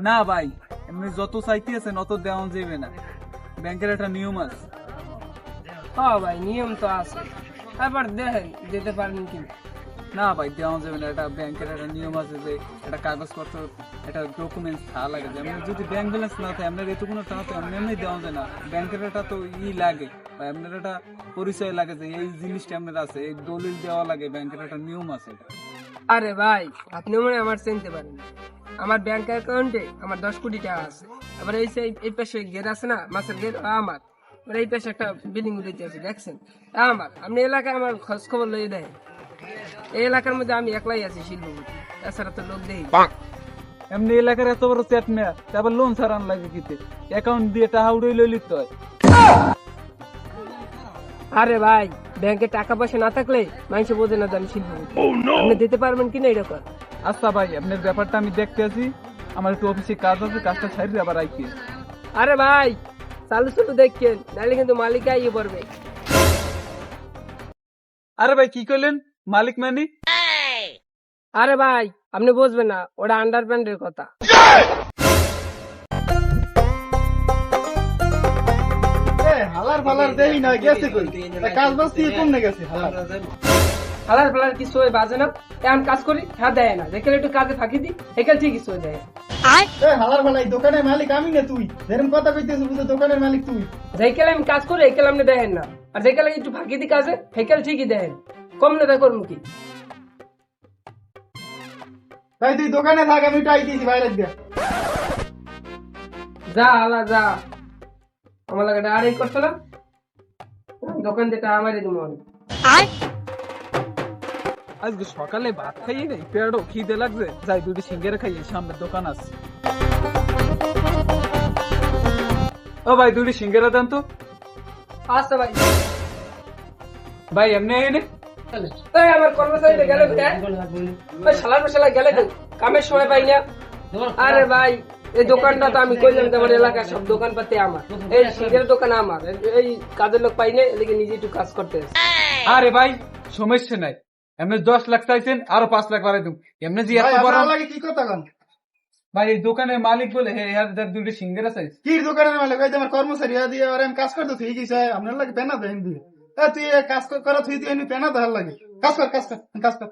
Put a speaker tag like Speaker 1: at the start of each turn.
Speaker 1: না ভাই এমনি যত চাইতে আছেন অত দেওয়া যাবে না। ব্যাংকের একটা নিয়ম আছে।
Speaker 2: হ্যাঁ ভাই নিয়ম তো আছে। এবার দেখেন যেতে পারেন কি?
Speaker 1: না ভাই দেওয়া যাবে না। এটা ব্যাংকের একটা নিয়ম আছে যে একটা কাগজপত্র একটা ডকুমেন্টস থাকা লাগে। যদি ব্যাংক ব্যালেন্স না থাকে আপনার এত কোনো টাকা তো এমনি এমনি দেওয়া যায় না। ব্যাংকের একটা তো ই লাগে বা আপনার একটা পরিচয় লাগে যে এই জিনিসটা আপনার আছে এই দলিল দেওয়া লাগে ব্যাংকের একটা নিয়ম আছে এটা।
Speaker 2: আরে ভাই আপনি মনে আমার চিনতে পারেন। না। আমার ব্যাংক অ্যাকাউন্টে আমার দশ কোটি টাকা আছে। আবার এই এই পাশে গেট আছে না মাছের গেট আমার। আবার এই পাশে একটা বিল্ডিং উঠেছে আছে দেখছেন? আমার। আপনি এলাকায় আমার খোঁজ খবর লইয়ে দেয় এই এলাকার মধ্যে আমি একলাই আছি শিল্পপতি। তাছাড়া তো লোক দেই
Speaker 1: এমনি এলাকার এত বড় চেট মেয়া তারপর লোন ছাড়ান লাগে কিতে অ্যাকাউন্ট দিয়ে টাকা উড়ে লইলি তো? হয়
Speaker 2: আরে ভাই ব্যাংকে টাকা পয়সা না থাকলে মানুষ বোঝে না আমি শিল্পপতি। আপনি দিতে পারবেন কিনা এরকম
Speaker 1: আচ্ছা ভাই আপনার ব্যাপারটা আমি দেখতে আছি। আমার একটু অফিসে কাজ আছে কাজটা ছাড়িয়ে আবার আইকি।
Speaker 2: আরে ভাই চালু চালু দেখছেন নাহলে কিন্তু মালিক আইয়ে পড়বে।
Speaker 1: আরে ভাই কি করলেন মালিক মানি?
Speaker 2: আরে ভাই আপনি বুঝবেন না ওটা আন্ডারপ্যান্ডের কথা।
Speaker 3: হালার ফালার দেই না গেছে কই? কাজ বাজ দিয়ে কমনে গেছে হালার।
Speaker 2: হালার ফালার কিছু হয় বাজে না? এমন কাজ করি হ্যাঁ দেয় না। দেখে একটু কাজে ফাঁকি দিই এখানে ঠিক কিছু হয়ে যায়
Speaker 3: হালার ফালাই দোকানের মালিক আমি না তুই? যেরকম কথা কইতেছিস বুঝে দোকানের মালিক তুই।
Speaker 2: যেকেলে আমি কাজ করি একেলে আপনি দেখেন না। আর যেকেলে একটু ফাঁকি দিই কাজে সেকেল ঠিকই দেখেন কম না দেখুন কি?
Speaker 3: তাই তুই দোকানে থাক আমি টাই দিয়েছি বাইরে দিয়া
Speaker 2: যা আলা যা। আমার লাগে দোকান যেটা আমারই তোমার
Speaker 1: আজকে সকালে ভাত খাইয়ে নেই পেড়ো খিদে লাগছে। যাই দুটি সিঙ্গেরা খাইয়ে সামনে দোকান আছে। ও ভাই দুটি সিঙ্গেরা দেন তো।
Speaker 2: আচ্ছা ভাই।
Speaker 1: ভাই, এমনি এনে
Speaker 2: গেলে কামের সময় পাই না। আরে ভাই, এই দোকানটা তো আমি সব আমার। এই সিঙ্গের দোকান আমার। এই- কাজের লোক এদিকে নিজে একটু কাজ করতে
Speaker 1: আরে ভাই, সমস্যা নাই। এমনি দশ লাখ চাইছেন আরও পাঁচ লাখ বাড়াই দিব। এমনি যে এত বড়
Speaker 3: লাগে কি কথা কন?
Speaker 1: ভাই এই দোকানের মালিক বলে হে ইয়ার দুটো সিঙ্গেরা চাইছে
Speaker 3: কি দোকানের মালিক? ভাই তোমার কর্মচারী আদি দিয়ে আর আমি কাজ করতে তুই কি চাই আপনার লাগে পেনা দেন দিয়ে। এ তুই কাজ কর- করা তুই তুই এমনি পেনা দেওয়ার লাগে। কাজ কর কাজ কর কাজ কর।